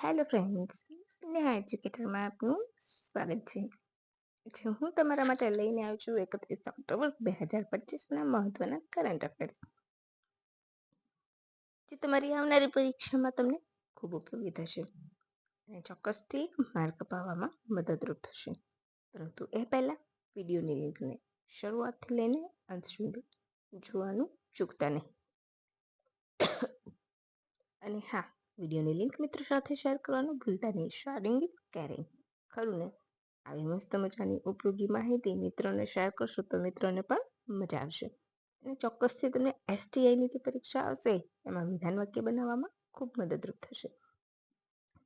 Hello friends Neha એજ્યુકેટરમાં આપનું સ્વાગત છે. જે હું તમારા માટે લઈને આવી છું એકત્રીસ ઓક્ટોબર બે હજાર પચીસના મહત્વના કરંટ અફેર્સ જે તમારી આવનારી પરીક્ષામાં તમને ખૂબ ઉપયોગી થશે અને ચોક્કસથી માર્ક અપાવવામાં મદદરૂપ થશે. પરંતુ એ પહેલાં વિડીયોની લિંકને શરૂઆતથી લઈને અંત સુધી જોવાનું ચૂકતા નહીં. અને હા વિડીયોની લિંક મિત્રો સાથે શેર કરવાનું ભૂલતા નહીં. શેરિંગ કેરિંગ ખરું ને? આવી મસ્ત મજાની ઉપયોગી માહિતી મિત્રોને શેર કરશો તો મિત્રોને પણ મજા આવશે. અને ચોક્કસથી તમને એસટીઆઈની જે પરીક્ષા આવશે, એમાં વિધાન વાક્ય બનાવવામાં ખૂબ મદદરૂપ થશે.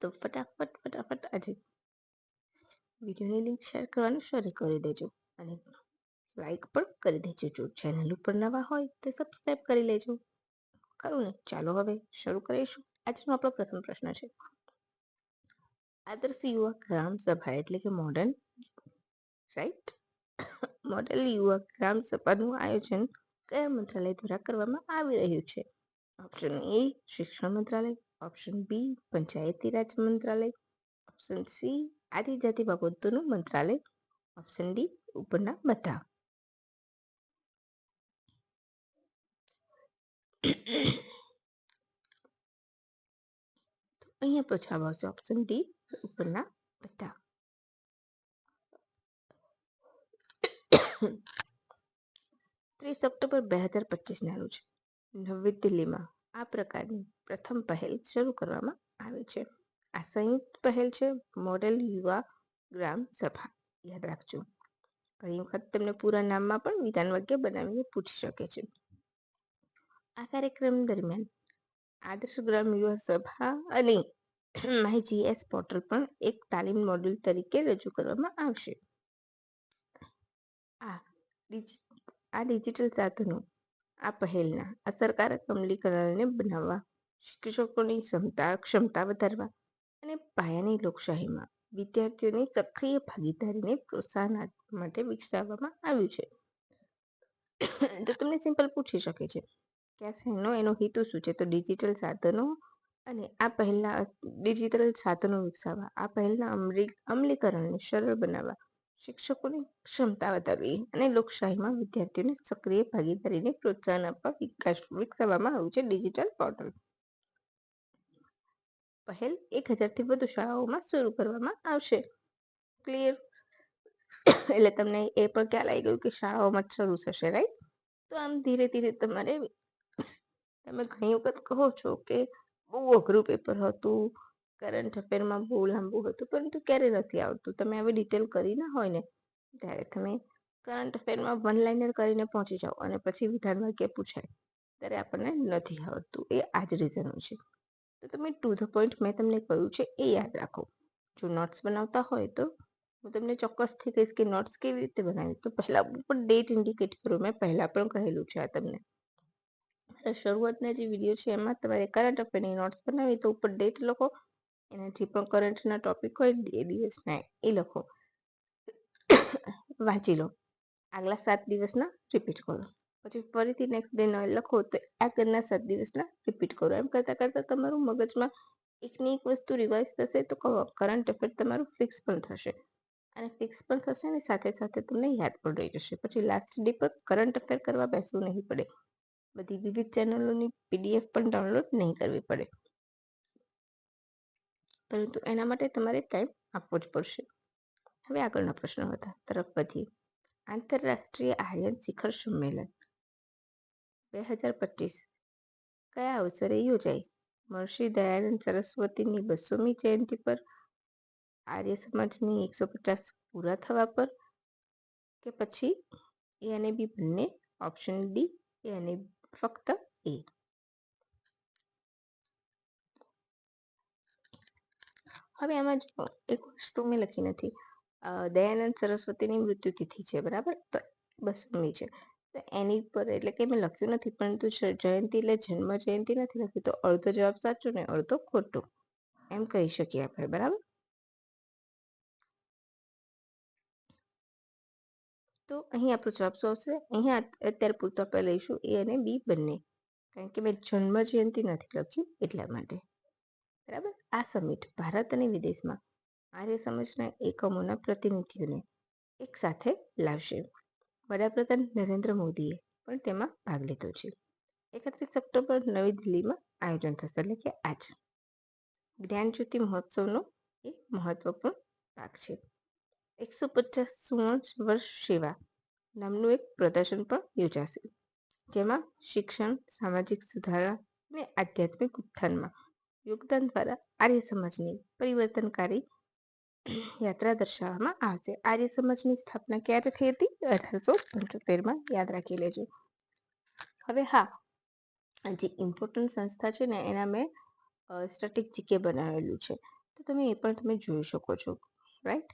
તો ફટાફટ ફટાફટ આજે વિડીયોની લિંક શેર કરવાનું શરૂ કરી દેજો અને લાઈક પણ કરી દેજો. જો ચેનલ ઉપર નવા હોય તો સબસ્ક્રાઈબ કરી લેજો. ખરું ને? ચાલો હવે શરૂ કરીશું. આજનો આપણો પ્રથમ પ્રશ્ન છે. આદર્શ યુવા ગ્રામ સભા એટલે કે મોડર્ન રાઈટ મોડેલ યુવા ગ્રામ સભાનું આયોજન કયા મંત્રાલય દ્વારા કરવામાં આવી રહ્યું છે? ઓપ્શન એ શિક્ષણ મંત્રાલય ઓપ્શન બી પંચાયતી રાજ મંત્રાલય ઓપ્શન સી આદિજાતિ બાબતોનું મંત્રાલય ઓપ્શન ડી ઉપરના બધા. અહીંયા જવાબ આવશે ઓપ્શન ડી ઉપરના બધા. ત્રીસ ઓક્ટોબર બે હજાર પચીસના રોજ નવી દિલ્હીમાં આ પ્રકારની પ્રથમ પહેલ શરૂ કરવામાં આવી છે. આ સંયુક્ત પહેલ છે મોડેલ યુવા ગ્રામ સભા. યાદ રાખજો, ઘણી વખત તમને પૂરા નામમાં પણ વિધાન વાક્ય બનાવીને પૂછી શકે છે. આ કાર્યક્રમ દરમિયાન આદર્શ ગ્રામ યુવા સભા અને માય જીએસ પોર્ટલ પણ એક તાલીમ મોડ્યુલ તરીકે રજૂ કરવામાં આવશે. આ ડિજિટલ સાધનો, આ પહેલના અસરકારક અમલીકરણને બનાવવા, શિક્ષકોની ક્ષમતા ક્ષમતા વધારવા અને પાયાની લોકશાહીમાં વિદ્યાર્થીઓની સક્રિય ભાગીદારીને પ્રોત્સાહન આપવા માટે વિકસાવવામાં આવ્યું છે. તો તમને સિમ્પલ પૂછી શકે છે કે એનો હેતુ શું છે? તો ડિજિટલ સાધનો અને આ પહેલા ડિજિટલ સાધનો વિકસાવવા. આ પહેલના અમલીકરણને સરળ બનાવવા. શિક્ષકોની ક્ષમતા વધારવી અને લોકશાહીમાં વિદ્યાર્થીઓને સક્રિય ભાગીદારીને પ્રોત્સાહન આપવા વિકાસ વિકસાવવામાં આવ્યું છે ડિજિટલ પોર્ટલ પહેલ એક હજારથી વધુ શાળાઓમાં શરૂ કરવામાં આવશે. ક્લિયર એટલે તમને એ પણ ખ્યાલ આવી ગયું કે શાળાઓમાં શરૂ થશે રાઈટ તો આમ ધીરે ધીરે તમારે તમે ઘણી વખત કહો છો કે બહુ અઘરું પેપર હતું કરંટ અફેરમાં બહુ લાંબુ હતું, પરંતુ ક્યારે નથી આવતું? તમે આવી ડિટેલ કરી ના હોય ને, ત્યારે તમે કરંટ અફેરમાં વન લાઇનર કરીને પહોંચી જાઓ અને પછી વિધાન વાક્ય પૂછાય, ત્યારે આપણને નથી આવડતું એ આ જ રીઝન છે. તો તમે ટુ ધ પોઈન્ટ મેં તમને કહ્યું છે એ યાદ રાખો. જો નોટ્સ બનાવતા હોય તો હું તમને ચોક્કસથી કહીશ કે નોટ્સ કેવી રીતે બનાવી? તો પહેલાં ઉપર ડેટ ઇન્ડિકેટ કરો. મેં પહેલાં પણ કહેલું છે આ તમને. શરૂઆતના જે વીડિયો છે એમાં તમારે કરંટ અફેરની નોટ્સ બનાવી, તો ઉપર ડેટ લખો. એના જે પણ કરંટના ટોપિક હોય એ દિવસના એ લખો. વાંચી લો. આગલા સાત દિવસના રિપીટ કરો. પછી ફરીથી નેક્સ્ટ ડે લખો, તો આગળના સાત દિવસના રિપીટ કરો. એમ કરતાં કરતાં તમારું મગજમાં એકની એક વસ્તુ રિવાઇઝ થશે, તો કરંટ અફેર તમારું ફિક્સ પણ થશે. અને ફિક્સ પણ થશે અને સાથે સાથે તમને યાદ પણ રહી જશે. પછી લાસ્ટ ડે પર કરંટ અફેર કરવા બેસવું નહીં પડે. બધી વિવિધ ચેનલોની પીડીએફ પણ ડાઉનલોડ નહીં કરવી પડે. પરંતુ એના માટે તમારે ટાઈમ આપવો જ પડશે. હવે આગળના પ્રશ્નો હતા. તરફ વધીએ. આંતરરાષ્ટ્રીય આર્યન શિખર સંમેલન. બે હજાર પચીસ. કયા અવસરે યોજાઈ? મહર્ષિ દયાનંદ સરસ્વતીની બસોમી જયંતિ પર? આર્ય સમાજની એકસો પચાસ પૂરા થવા પર? કે પછી એ અને બી બંને? ઓપ્શન ડી એ અને ફક્ત એ હવે આમાં એક વસ્તુ મેં લખી નથી. દયાનંદ સરસ્વતીની મૃત્યુ તિથિ છે, બરાબર? તો બસમી છે. તો એની પર એટલે કે મેં લખ્યું નથી, પરંતુ જયંતિ એટલે જન્મ જયંતિ નથી લખી, તો અડધો જવાબ સાચો ને અડધો ખોટો? એમ કહી શકીએ આપણે, બરાબર? તો અહીં આપણો જવાબ શું આવશે? અહીંયા અત્યારે પૂરતો આપણે લઈશું એ અને બી બંને. કારણ કે મેં જન્મ જયંતિ નથી લખ્યું એટલા માટે. બરાબર? આ સમિટ ભારત અને વિદેશમાં આર્ય સમાજના એકમોના પ્રતિનિધિઓને એક સાથે લાવશે. વડાપ્રધાન નરેન્દ્ર મોદીએ પણ તેમાં ભાગ લીધો છે. એકત્રીસ ઓક્ટોબર નવી દિલ્હીમાં આયોજન થશે એટલે કે આજ. જ્ઞાન જ્યોતિ મહોત્સવનો એ મહત્વપૂર્ણ ભાગ છે. એકસો પચાસ સુવર્ણ વર્ષ સેવા નામનું એક પ્રદર્શન પણ યોજાશે, જેમાં શિક્ષણ, સામાજિક સુધારા અને આધ્યાત્મિક ઉત્થાનમાં યોગદાન દ્વારા આર્ય સમાજની પરિવર્તનકારી યાત્રા દર્શાવવામાં આવશે. આર્ય સમાજની સ્થાપના ક્યારે થઈ હતી? અઢારસો પંચોતેરમાં યાદ રાખી લેજો. હવે હા, જે ઇમ્પોર્ટન્ટ સંસ્થા છે ને, એના મેં સ્ટેટિક જીકે બનાવેલું છે. તો તમે એ પણ તમે જોઈ શકો છો. રાઈટ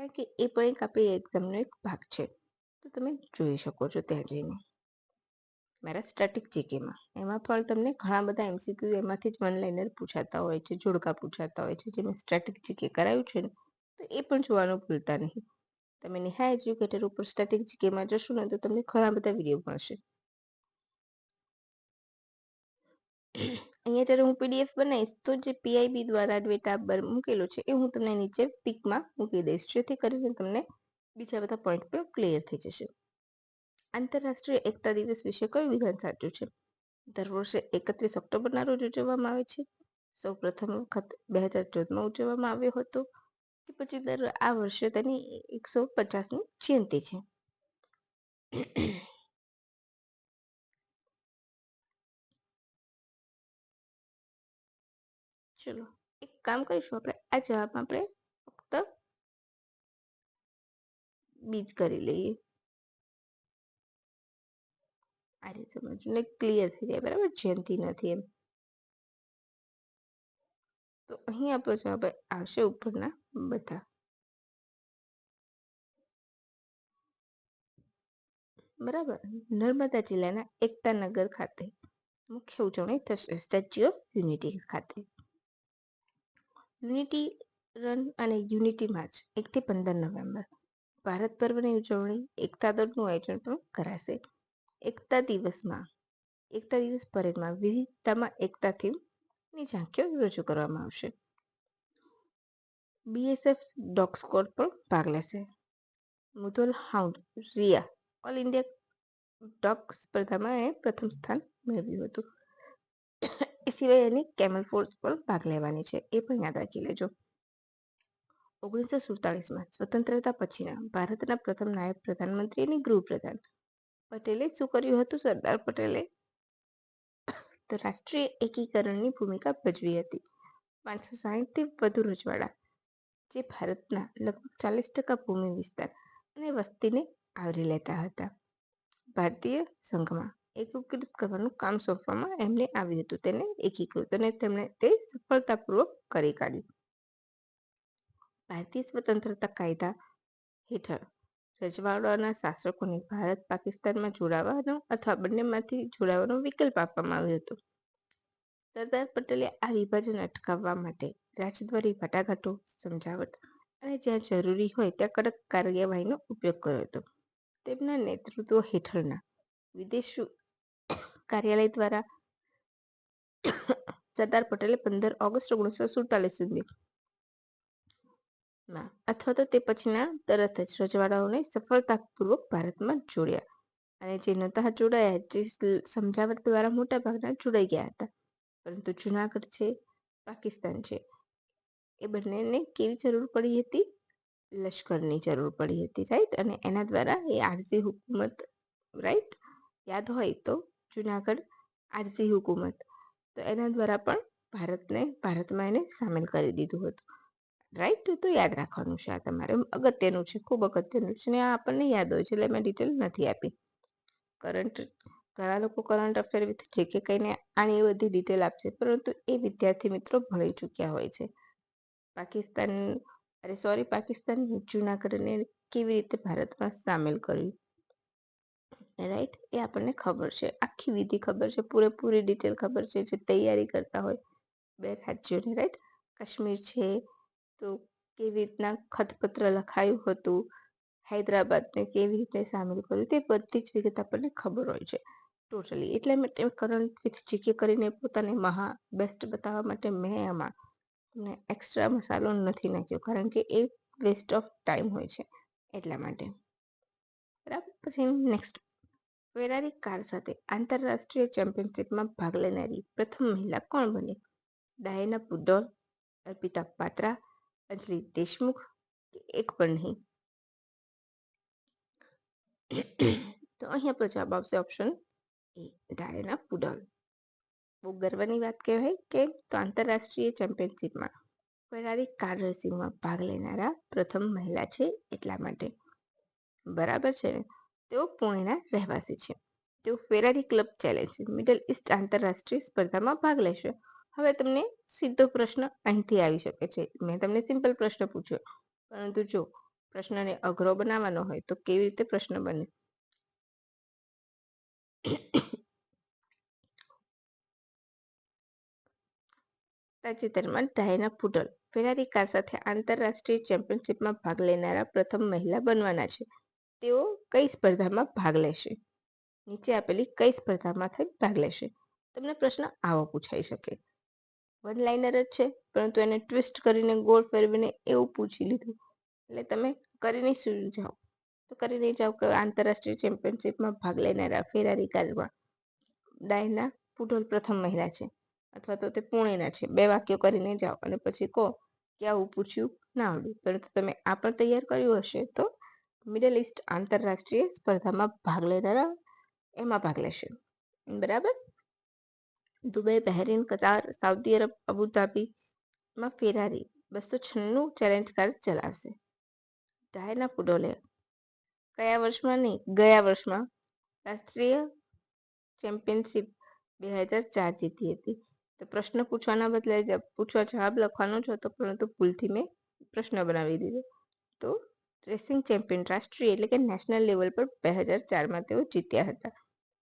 કારણ કે એ પણ એક આપણી એક્ઝામનો એક ભાગ છે. તો તમે જોઈ શકો છો ત્યાં જઈને. મારા સ્ટેટિક જીકેમાં એમાં પણ તમને ઘણા બધા એમસીક્યુ એમાંથી જ વન લાઇનર પૂછાતા હોય છે, જોડકા પૂછાતા હોય છે. જે મેં સ્ટેટિક જીકે કરાયું છે ને, તો એ પણ જોવાનું ભૂલતા નહીં. તમે નેહા એજ્યુકેટર ઉપર સ્ટેટિક જીકેમાં જશો ને, તો તમને ઘણા બધા વીડિયો મળશે. અહીંયા જ્યારે હું પીડીએફ બનાવીશ તો જે પીઆઈબી દ્વારા ડેટા બર મૂકેલો છે એ હું તમને નીચે પિકમાં મૂકી દઈશ, જેથી કરીને તમને બીજા બધા પોઈન્ટ પણ ક્લિયર થઈ જશે. આંતરરાષ્ટ્રીય એકતા દિવસ વિશે કયું વિધાન સાચું છે? દર વર્ષે એકત્રીસ ઓક્ટોબરના રોજ ઉજવવામાં આવે છે. સૌ પ્રથમ વખત બે હજાર ચૌદમાં ઉજવવામાં આવ્યો હતો કે પછી દર આ વર્ષે તેની એકસો પચાસની જયંતિ છે. ચલો, એક કામ કરીશું આપણે. આ જવાબ આપણે ફક્ત બીજ કરી લઈએ. આ રીતે સમજને ક્લિયર થઈ જાય, બરાબર? જયંતિ નથી એમ. તો અહીં આપણો જવાબ આવશે ઉપરના બધા. બરાબર? નર્મદા જિલ્લાના એકતા નગર ખાતે મુખ્ય ઉજવણી થશે. સ્ટેચ્યુ ઓફ યુનિટી ખાતે. યુનિટી રન અને યુનિટી માર્ચ એકથી પંદર નવેમ્બર. ભારત પર્વની ઉજવણી એકતા દોડનું આયોજન પણ કરાશે. એકતા દિવસમાં, એકતા દિવસ પરેડમાં વિવિધતામાં એકતા થીમની ઝાંખીઓ રજૂ કરવામાં આવશે. બીએસએફ ડોગ સ્કોડ પણ ભાગ લેશે. Mudhol hound Riya all India dog સ્પર્ધામાં એ પ્રથમ સ્થાન મેળવ્યું હતું. એ સિવાય એની કેમલ ફોર્સ પણ ભાગ લેવાની છે, એ પણ યાદ રાખી લેજો. ઓગણીસો સુડતાલીસમાં સ્વતંત્રતા પછીના ભારતના પ્રથમ નાયબ પ્રધાનમંત્રી અને ગૃહપ્રધાન પટેલે શું કર્યું હતું? સરદાર પટેલે તો રાષ્ટ્રીય એકીકરણની ભૂમિકા ભજવી હતી. પાંચસો સાહીઠથી વધુ રજવાડા, જે ભારતના લગભગ ચાલીસ ટકા ભૂમિ વિસ્તાર અને વસ્તીને આવરી લેતા હતા. ભારતીય સંઘમાં એકીકૃત કરવાનું કામ સોંપવામાં એમને આવ્યું હતું. તેને એકીકૃત અને તેમણે તે સફળતાપૂર્વક કરી કાઢ્યું. ભારતીય સ્વતંત્રતા કાયદા હેઠળ રજવાડાના શાસકોને ભારત પાકિસ્તાનમાં જોડાવાનો અથવા બંનેમાંથી જોડાવાનો વિકલ્પ આપવામાં આવ્યો હતો. સરદાર પટેલે આ વિભાજન અટકાવવા માટે રાજદ્વારી વાટાઘાટો, સમજાવટ અને જ્યાં જરૂરી હોય ત્યાં કડક કાર્યવાહીનો ઉપયોગ કર્યો હતો. તેમના નેતૃત્વ હેઠળના વિદેશ કાર્યાલય દ્વારા સરદાર પટેલે પંદર ઓગસ્ટ ઓગણીસો સુડતાલીસ સુધી અથવા તો તે પછીના તરત જ રજવાડાઓને સફળતાપૂર્વક ભારતમાં જોડ્યા અને જે નતા જોડાયા જે સમજાવટ દ્વારા મોટા ભાગના જોડાઈ ગયા હતા પરંતુ જુનાગઢ છે પાકિસ્તાન છે એ બંનેને કેવી જરૂર પડી હતી લશ્કરની જરૂર પડી હતી રાઈટ અને એના દ્વારા એ આરસી હુકુમત રાઈટ યાદ હોય તો જુનાગઢ આરસી હુકુમત. તો એના દ્વારા પણ ભારતને, ભારતમાં એને સામેલ કરી દીધું હતું. રાઈટ તો યાદ રાખવાનું છે આ તમારે. અગત્યનું છે, ખૂબ અગત્યનું છે ને આ આપણને યાદ હોય છે એટલે મેં ડિટેલ નથી આપી. કરંટ ઘણા લોકો કરંટ અફેર વિથ જે કે કહીને આની બધી ડિટેલ આપશે. પરંતુ એ વિદ્યાર્થી મિત્રો ભણી ચૂક્યા હોય છે. પાકિસ્તાન, અરે સોરી પાકિસ્તાન જુનાગઢને કેવી રીતે ભારતમાં સામેલ કર્યું? રાઈટ એ આપણને ખબર છે. આખી વિધિ ખબર છે. પૂરેપૂરી ડિટેલ ખબર છે જે તૈયારી કરતા હોય બે રાજ્યોની રાઈટ કાશ્મીર છે તો કેવી રીતના ખતપત્ર લખાયું હતું? હૈદરાબાદને કેવી રીતે સામેલ કર્યું? તે બધી જ વિગત આપણને ખબર હોય છે. ટોટલી એટલે માટે કરંટ વિથ જીકે કરીને પોતાને મહા બેસ્ટ બતાવવા માટે મેં આમાં તમને એક્સ્ટ્રા મસાલો નથી નાખ્યો, કારણ કે એ વેસ્ટ ઓફ ટાઈમ હોય છે એટલા માટે. બરાબર? પછી નેક્સ્ટ ફેરારી કાર સાથે આંતરરાષ્ટ્રીય ચેમ્પિયનશિપમાં ભાગ લેનારી પ્રથમ મહિલા કોણ બની? ડાયના પુડોલ, અર્પિતા પાત્રા, અંજલિ દેશમુખ એક પણ નહીં? તો અહીંયા આપણો જવાબ આવશે ઓપ્શન એ, ડાયના પુડોલ. બહુ ગર્વની વાત કહેવાય કે તો આંતરરાષ્ટ્રીય ચેમ્પિયનશિપમાં ફેરારી કાર રેસિંગમાં ભાગ લેનારા પ્રથમ મહિલા છે એટલા માટે. બરાબર છે ને? તેઓ પુણેના રહેવાસી છે. તેઓ Ferrari club challenge Middle East આંતરરાષ્ટ્રીય સ્પર્ધામાં ભાગ લેશે. હવે તમને સીધો પ્રશ્ન અહીંથી આવી શકે છે. મેં તમને સિમ્પલ પ્રશ્ન પૂછ્યો. પરંતુ જો પ્રશ્નને અઘરો બનાવવાનો હોય તો કેવી રીતે પ્રશ્ન બને? તાજેતરમાં ડાયના પુડલ ફેરારી કાર સાથે આંતરરાષ્ટ્રીય ચેમ્પિયનશિપમાં ભાગ લેનારા પ્રથમ મહિલા બનવાના છે. તેઓ કઈ સ્પર્ધામાં ભાગ લેશે? નીચે આપેલી કઈ સ્પર્ધામાં થઈ ભાગ લેશે? તમને પ્રશ્ન આવો પૂછાઈ શકે. વન લાઇનર જ છે, પરંતુ એને ટ્વિસ્ટ કરીને ગોળ ફેરવીને એવું પૂછી લીધું. એટલે તમે કરીને શું, જાઓ. તો કરી નહીં જાઓ કે આંતરરાષ્ટ્રીય ચેમ્પિયનશિપમાં ભાગ લેનારા ફેરારી કારમાં. ડાયના પુટોલ પ્રથમ મહિલા છે, અથવા તો તે પુણેના છે. બે વાક્યો કરીને જાઓ અને પછી કહો કે આવું પૂછ્યું ના આવડ્યું પરંતુ તમે આ પણ તૈયાર કર્યું હશે તો મિડલ ઇસ્ટ આંતરરાષ્ટ્રીય સ્પર્ધામાં ભાગ લેનારા એમાં ભાગ લેશે. બરાબર? Dubai, Bahrain, Qatar, Saudi Arab અબુધાબીમાં Ferrari બસો છન્નું ચેલેન્જ કાર ચલાવશે. ડાયના પુડોલે કયા વર્ષમાં નહીં, ગયા વર્ષમાં રાષ્ટ્રીય ચેમ્પિયનશિપ બે હજાર ચાર જીતી હતી. તો પ્રશ્ન પૂછવાના બદલે પૂછવા જવાબ લખવાનો જ હતો, પરંતુ ભૂલથી મેં પ્રશ્ન બનાવી દીધો. તો રેસિંગ ચેમ્પિયન રાષ્ટ્રીય એટલે કે નેશનલ લેવલ પર બે હજાર ચારમાં તેઓ જીત્યા હતા.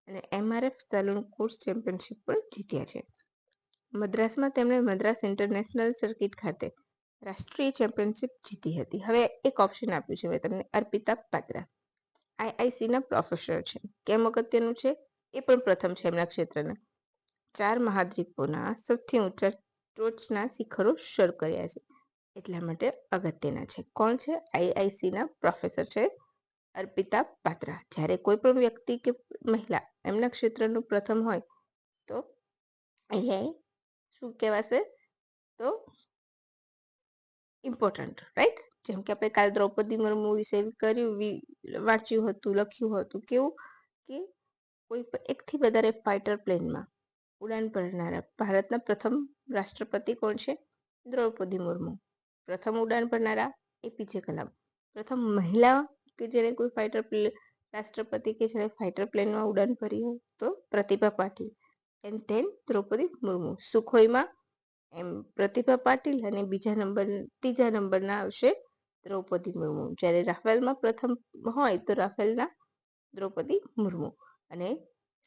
અને એમઆરએફ સલૂન કોર્સ ચેમ્પિયનશિપ પણ જીત્યા છે. મદ્રાસમાં તેમણે મદ્રાસ ઇન્ટરનેશનલ સર્કિટ ખાતે રાષ્ટ્રીય ચેમ્પિયનશિપ જીતી હતી. હવે એક ઓપ્શન આપ્યું છે. મેં તમને અર્પિતા પાત્રા આઈઆઈસીના પ્રોફેસર છે. કેમ અગત્યનું છે? એ પણ પ્રથમ છે એમના ક્ષેત્રના. ચાર મહાદ્વીપોના સૌથી ઊંચા ટોચના શિખરો શરૂ કર્યા છે. એટલા માટે અગત્યના છે. કોણ છે? આઈઆઈસીના પ્રોફેસર છે અર્પિતા પાત્રા. જ્યારે કોઈ પણ વ્યક્તિ કે મહિલા એમના ક્ષેત્રનું પ્રથમ હોય તો અહીંયા શું કહેવાશે? તો ઇમ્પોર્ટન્ટ રાઈટ જેમ કે આપણે કાલ દ્રૌપદી મુર્મુ વિશે કર્યું વાંચ્યું હતું, લખ્યું હતું કેવું કે કોઈ એકથી વધારે ફાઇટર પ્લેનમાં ઉડાન ભરનારા ભારતના પ્રથમ રાષ્ટ્રપતિ કોણ છે? દ્રૌપદી મુર્મુ. પ્રથમ ઉડાન ભરનારા એપીજે કલામ. પ્રથમ મહિલા કે જેને કોઈ ફાઇટર રાષ્ટ્રપતિ કે જેને ફાઇટર પ્લેનમાં ઉડાન ભરી હોય તો પ્રતિભા પાટીલ એન્ડ ધેન દ્રૌપદી મુર્મુ. સુખોઈમાં એમ પ્રતિભા પાટીલ અને બીજા નંબર, ત્રીજા નંબરના આવશે દ્રૌપદી મુર્મુ. જ્યારે રાફેલમાં પ્રથમ હોય તો રાફેલના દ્રૌપદી મુર્મુ. અને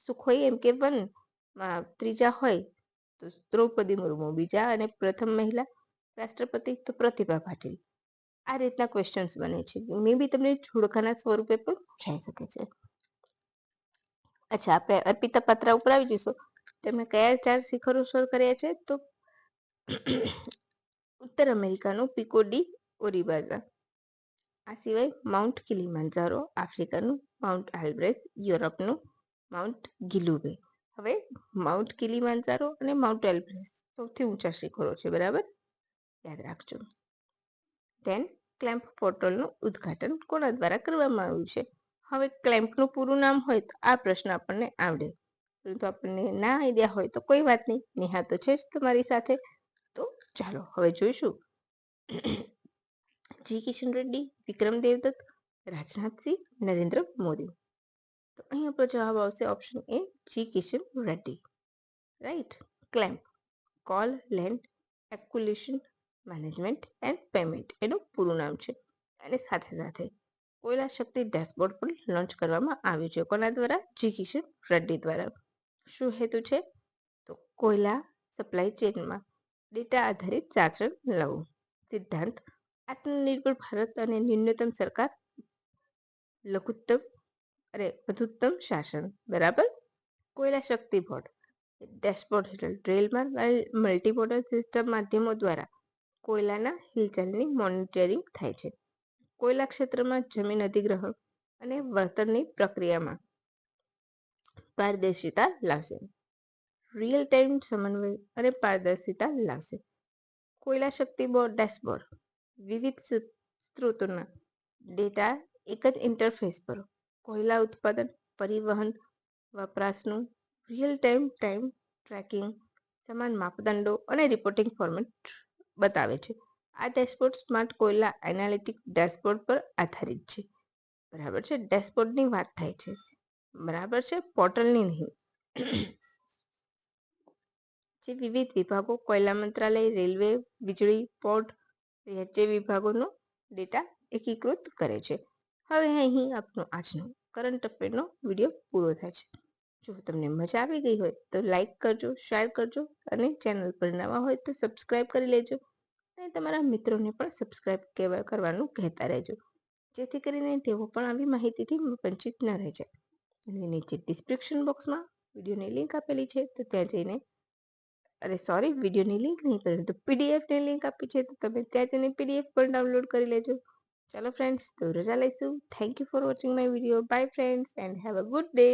સુખોઈ એમ કે વનમાં ત્રીજા હોય તો દ્રૌપદી મુર્મુ. બીજા અને પ્રથમ મહિલા રાષ્ટ્રપતિ તો પ્રતિભા પાટીલ. આ રીતના ક્વેશ્ચન્સ બને છે. મે બી તમને જોડકાના સ્વરૂપે પણ પૂછાઈ શકે છે. અચ્છા, આપણે અર્પિતા પાત્રા ઉપર આવી જઈશું. તેમણે કયા ચાર શિખરો સર કર્યા છે? તો ઉત્તર અમેરિકાનું પિકોડી ઓરિબાઝા. આ સિવાય માઉન્ટ કિલીમાંજારો આફ્રિકાનું માઉન્ટ આલ્બ્રેસ, યુરોપનું માઉન્ટ ગિલુબે. હવે માઉન્ટ કિલીમાંજારો અને માઉન્ટ એલ્બ્રેસ સૌથી ઊંચા શિખરો છે, બરાબર? યાદ રાખજો. ધેન ક્લેમ્પ પોર્ટલનું ઉદ્ઘાટન કોના દ્વારા કરવામાં આવ્યું છે? હવે ક્લેમ્પનું પૂરું નામ હોય તો આ પ્રશ્ન આપણને આવડે. પરંતુ આપણને ના આઈડિયા હોય તો કોઈ વાત નહીં નેહા તો છે જ તમારી સાથે. તો ચાલો, હવે જોઈશું. જી કિશન રેડ્ડી, વિક્રમ દેવદત્ત, રાજનાથસિંહ, નરેન્દ્ર મોદી. તો અહીં આપણો જવાબ આવશે option A G Kishan Reddy. Right CLAMP coal land acquisition management and payment એનું પૂરું નામ છે. અને સાથે સાથે કોયલા શક્તિ ડેશબોર્ડ પણ લોન્ચ કરવામાં આવ્યું છે. કોના દ્વારા? જી કિશન રેડ્ડી દ્વારા. શું હેતુ છે? તો કોયલા સપ્લાય ચેનમાં ડેટા આધારિત ચાચણ લાવવું સિદ્ધાંત, આત્મનિર્ભર ભારત અને ન્યૂનતમ સરકાર લઘુત્તમ અરે વધુત્તમ શાસન. બરાબર? કોયલા શક્તિ બોર્ડ ડેશબોર્ડ હેઠળ રેલમાં મલ્ટીમોડલ સિસ્ટમ માધ્યમો દ્વારા કોયલાના હિલચાલની મોનિટરિંગ થાય છે. કોયલા ક્ષેત્રમાં જમીન અધિગ્રહણ અને વળતરની પ્રક્રિયામાં પારદર્શિતા લાવશે. રિયલ ટાઈમ સમન્વય અને પારદર્શિતા લાવશે. કોયલા શક્તિ બોર્ડ ડેશબોર્ડ વિવિધ સ્ત્રોતોના ડેટા એક જ ઇન્ટરફેસ પર કોયલા ઉત્પાદન, પરિવહન, વપરાશનું રિયલ ટાઈમ ટાઈમ ટ્રેકિંગ, સમાન માપદંડો અને રિપોર્ટિંગ ફોર્મેટ બતાવે છે. આ dashboard smart Koyla analytic dashboard પર આધારિત છે. બરાબર છે? ડેશબોર્ડની વાત થાય છે. બરાબર છે? પોર્ટલની નહીં. જે વિવિધ વિભાગો કોયલા મંત્રાલય, રેલવે, વીજળી, પોર્ટ રાજ્ય વિભાગોનો ડેટા એકીકૃત કરે છે. હવે અહીં આપનો આજનો કરંટ અફેરનો વીડિયો પૂરો થાય છે. જો તમને મજા આવી ગઈ હોય તો લાઈક કરજો, શેર કરજો અને ચેનલ પર નવા હોય તો સબસ્ક્રાઈબ કરી લેજો અને તમારા મિત્રોને પણ સબસ્ક્રાઈબ કહેવા કરવાનું કહેતા રહેજો. જેથી કરીને તેઓ પણ આવી માહિતીથી વંચિત ન રહી જાય. અને નીચે ડિસ્ક્રિપ્શન બોક્સમાં વિડીયોની લિંક આપેલી છે તો ત્યાં જઈને અરે સોરી વિડીયોની લિંક નહીં પરંતુ પીડીએફની લિંક આપી છે તો તમે ત્યાં જઈને પીડીએફ પણ ડાઉનલોડ કરી લેજો. ચાલો ફ્રેન્ડ્સ તો રજા લઈશું. Thank you for watching my video bye friends and have a good day